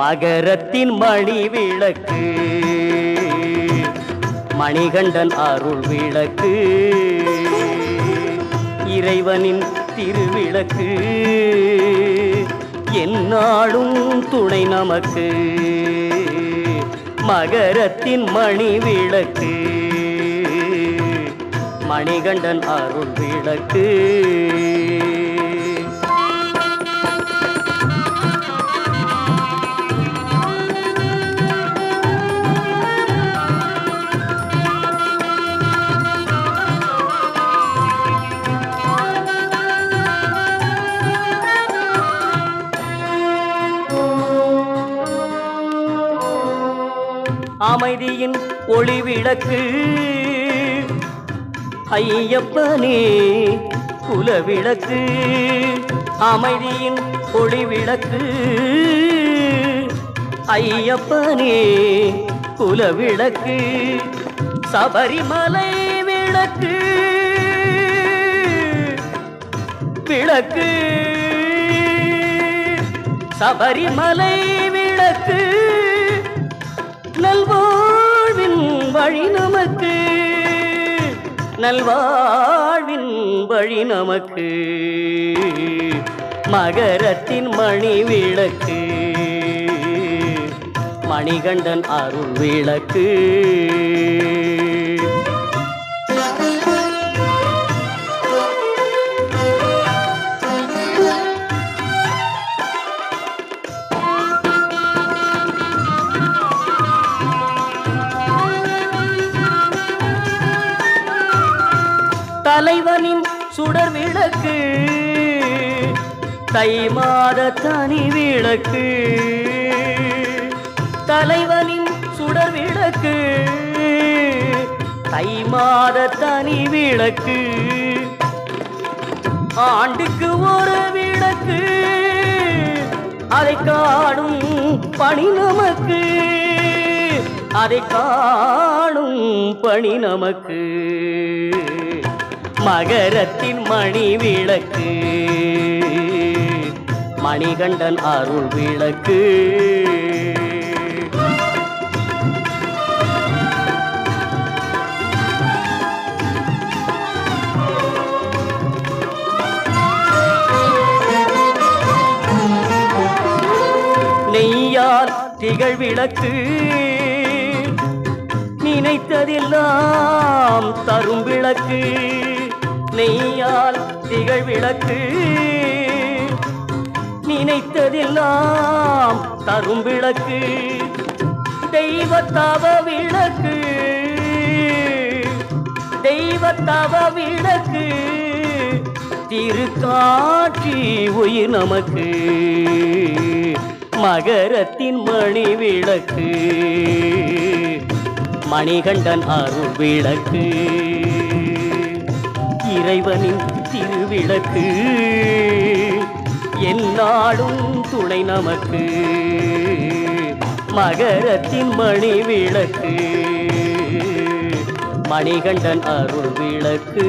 மகரத்தின் மணி விளக்கு. மணிகண்டன் அருள் விளக்கு. இறைவனின் திருவிளக்கு. என்னாலும் துணை நமக்கு. மகரத்தின் மணி விளக்கு. மணிகண்டன் அருள் விளக்கு. அமைதியின் ஒளி விளக்கு ஐயப்பனே குலவிளக்கு. அமைதியின் ஒளி விளக்கு ஐயப்பனே குலவிளக்கு. சபரிமலை விளக்கு. விளக்கு. சபரிமலை விளக்கு. நல்வாழ்வின் வழி நமக்கு மகரத்தின் மணி விளக்கு மணிகண்டன் அருள் விளக்கு. தலைவனின் சுடர் விளக்கு தை மாத தனி விளக்கு. தலைவனின் சுடர் விளக்கு தை மாத தனி விளக்கு. ஆண்டுக்கு ஒரு விளக்கு அதை காணும் பணி நமக்கு. அதை காணும் பணி நமக்கு. மகரத்தின் மணி விளக்கு மணிகண்டன் அருள் விளக்கு. நெய்யால் திகழ் விளக்கு. நினைத்ததெல்லாம் தரும் விளக்கு. நெய்யால் திகழ் விளக்கு நினைத்ததெல்லாம் தரும் விளக்கு. தெய்வத்தவ விளக்கு. தெய்வத்தவ விளக்கு. திருக்காட்சி உயிர் நமக்கு. மகரத்தின் மணி விளக்கு. மணிகண்டன் அருள் விளக்கு. இறைவனின் திருவிளக்கு. எந்நாடும் துணை நமக்கு. மகரத்தின் மணி விளக்கு மணிகண்டன் அருள் விளக்கு